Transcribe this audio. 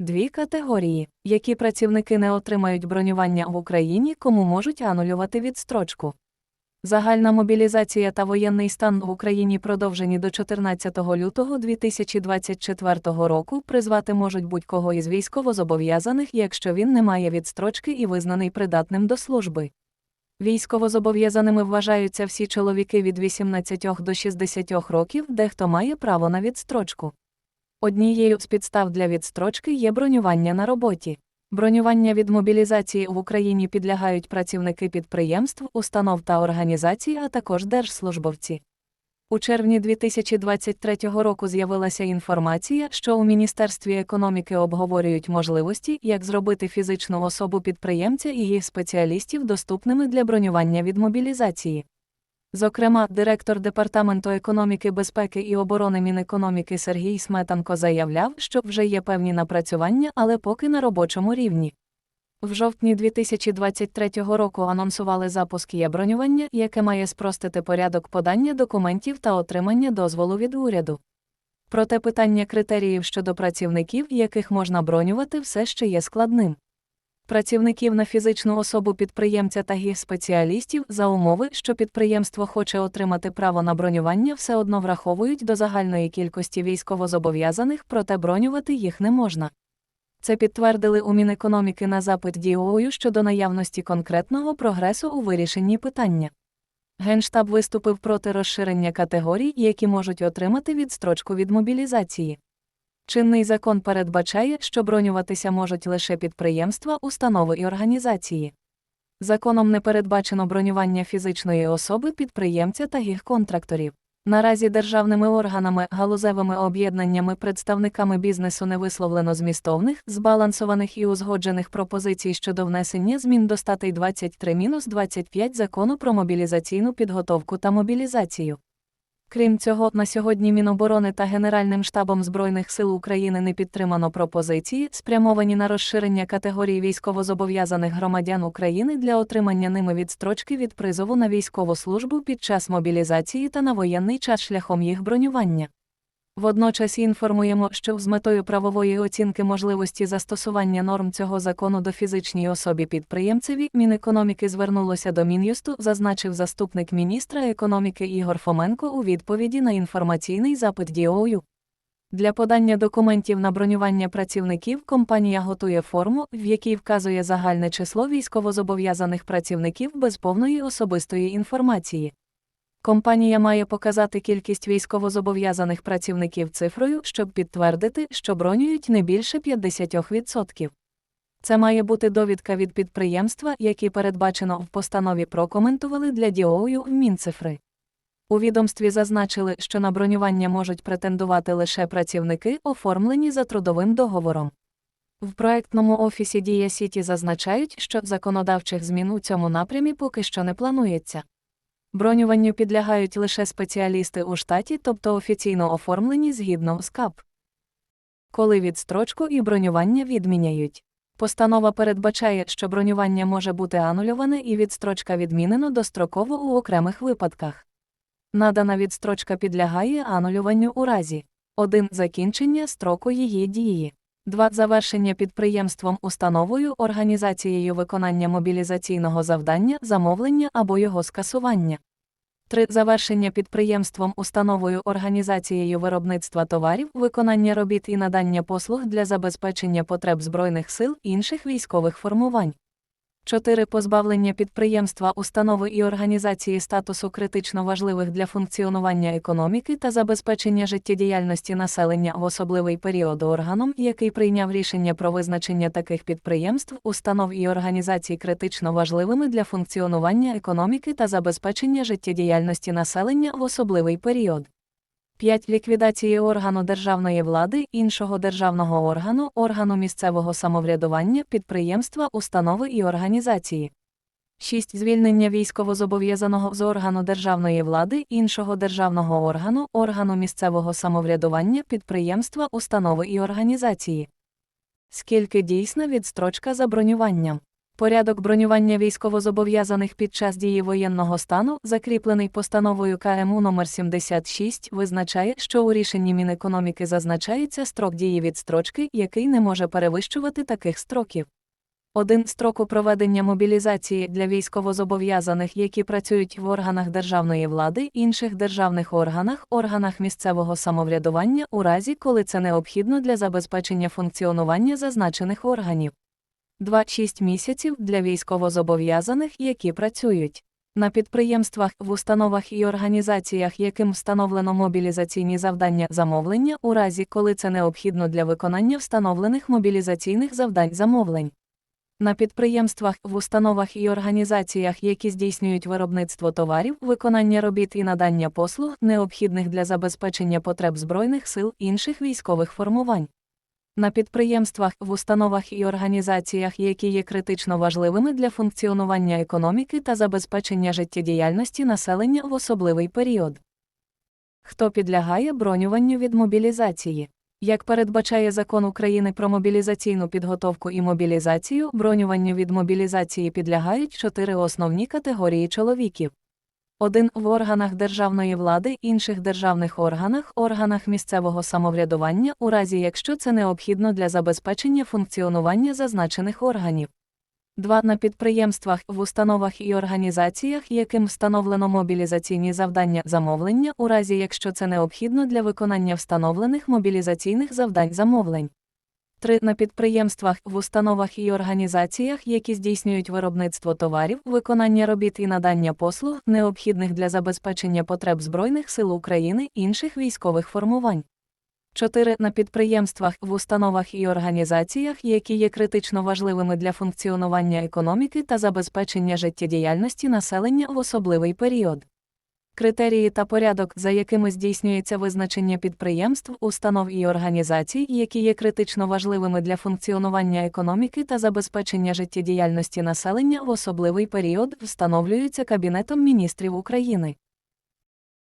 Дві категорії, які працівники не отримають бронювання в Україні, кому можуть анулювати відстрочку. Загальна мобілізація та воєнний стан в Україні продовжені до 14 лютого 2024 року. Призвати можуть будь-кого із військовозобов'язаних, якщо він не має відстрочки і визнаний придатним до служби. Військовозобов'язаними вважаються всі чоловіки від 18 до 60 років, дехто має право на відстрочку. Однією з підстав для відстрочки є бронювання на роботі. Бронювання від мобілізації в Україні підлягають працівники підприємств, установ та організацій, а також держслужбовці. У червні 2023 року з'явилася інформація, що у Міністерстві економіки обговорюють можливості, як зробити фізичну особу підприємця і їх спеціалістів доступними для бронювання від мобілізації. Зокрема, директор Департаменту економіки, безпеки і оборони Мінекономіки Сергій Сметанко заявляв, що вже є певні напрацювання, але поки на робочому рівні. В жовтні 2023 року анонсували запуск є бронювання, яке має спростити порядок подання документів та отримання дозволу від уряду. Проте питання критеріїв щодо працівників, яких можна бронювати, все ще є складним. Працівників на фізичну особу підприємця та їх спеціалістів за умови, що підприємство хоче отримати право на бронювання, все одно враховують до загальної кількості військовозобов'язаних, проте бронювати їх не можна. Це підтвердили у Мінекономіки на запит діою щодо наявності конкретного прогресу у вирішенні питання. Генштаб виступив проти розширення категорій, які можуть отримати відстрочку від мобілізації. Чинний закон передбачає, що бронюватися можуть лише підприємства, установи і організації. Законом не передбачено бронювання фізичної особи, підприємця та їх контракторів. Наразі державними органами, галузевими об'єднаннями, представниками бізнесу не висловлено змістовних, збалансованих і узгоджених пропозицій щодо внесення змін до статей 23-25 закону про мобілізаційну підготовку та мобілізацію. Крім цього, на сьогодні Міноборони та Генеральним штабом Збройних сил України не підтримано пропозиції, спрямовані на розширення категорії військовозобов'язаних громадян України для отримання ними відстрочки від призову на військову службу під час мобілізації та на воєнний час шляхом їх бронювання. Водночас інформуємо, що з метою правової оцінки можливості застосування норм цього закону до фізичній особі підприємцеві Мінекономіки звернулося до Мін'юсту, зазначив заступник міністра економіки Ігор Фоменко у відповіді на інформаційний запит діою. Для подання документів на бронювання працівників компанія готує форму, в якій вказує загальне число військовозобов'язаних працівників без повної особистої інформації. Компанія має показати кількість військовозобов'язаних працівників цифрою, щоб підтвердити, що бронюють не більше 50%. Це має бути довідка від підприємства, які передбачено в постанові прокоментували для діою в Мінцифри. У відомстві зазначили, що на бронювання можуть претендувати лише працівники, оформлені за трудовим договором. В проектному офісі Дія Сіті зазначають, що законодавчих змін у цьому напрямі поки що не планується. Бронюванню підлягають лише спеціалісти у штаті, тобто офіційно оформлені згідно з КАП. Коли відстрочку і бронювання відміняють. Постанова передбачає, що бронювання може бути анульоване і відстрочка відмінено достроково у окремих випадках. Надана відстрочка підлягає анулюванню у разі 1. Закінчення строку її дії. 2. Завершення підприємством, установою, організацією виконання мобілізаційного завдання, замовлення або його скасування. 3. Завершення підприємством, установою, організацією виробництва товарів, виконання робіт і надання послуг для забезпечення потреб Збройних сил інших військових формувань. 4. Позбавлення підприємства, установи і організації статусу критично важливих для функціонування економіки та забезпечення життєдіяльності населення в особливий період органом, який прийняв рішення про визначення таких підприємств, установ і організацій критично важливими для функціонування економіки та забезпечення життєдіяльності населення в особливий період. 5. Ліквідації органу державної влади, іншого державного органу, органу місцевого самоврядування, підприємства, установи і організації. 6. Звільнення військовозобов'язаного з органу державної влади, іншого державного органу, органу місцевого самоврядування, підприємства, установи і організації. Скільки дійсна відстрочка за бронюванням? Порядок бронювання військовозобов'язаних під час дії воєнного стану, закріплений постановою КМУ номер 76, визначає, що у рішенні Мінекономіки зазначається строк дії відстрочки, який не може перевищувати таких строків. Один строку проведення мобілізації для військовозобов'язаних, які працюють в органах державної влади, інших державних органах, органах місцевого самоврядування у разі, коли це необхідно для забезпечення функціонування зазначених органів. 2-6 місяців для військовозобов'язаних, які працюють на підприємствах, в установах і організаціях, яким встановлено мобілізаційні завдання замовлення у разі, коли це необхідно для виконання встановлених мобілізаційних завдань замовлень. На підприємствах, в установах і організаціях, які здійснюють виробництво товарів, виконання робіт і надання послуг, необхідних для забезпечення потреб Збройних сил інших військових формувань. На підприємствах, в установах і організаціях, які є критично важливими для функціонування економіки та забезпечення життєдіяльності населення в особливий період. Хто підлягає бронюванню від мобілізації? Як передбачає закон України про мобілізаційну підготовку і мобілізацію, бронюванню від мобілізації підлягають чотири основні категорії чоловіків. 1. В органах державної влади, інших державних органах, органах місцевого самоврядування, у разі якщо це необхідно для забезпечення функціонування зазначених органів. 2. На підприємствах, в установах і організаціях, яким встановлено мобілізаційні завдання замовлення, у разі якщо це необхідно для виконання встановлених мобілізаційних завдань замовлень. 3. На підприємствах, в установах і організаціях, які здійснюють виробництво товарів, виконання робіт і надання послуг, необхідних для забезпечення потреб Збройних сил України інших військових формувань. 4. На підприємствах, в установах і організаціях, які є критично важливими для функціонування економіки та забезпечення життєдіяльності населення в особливий період. Критерії та порядок, за якими здійснюється визначення підприємств, установ і організацій, які є критично важливими для функціонування економіки та забезпечення життєдіяльності населення в особливий період, встановлюються Кабінетом міністрів України.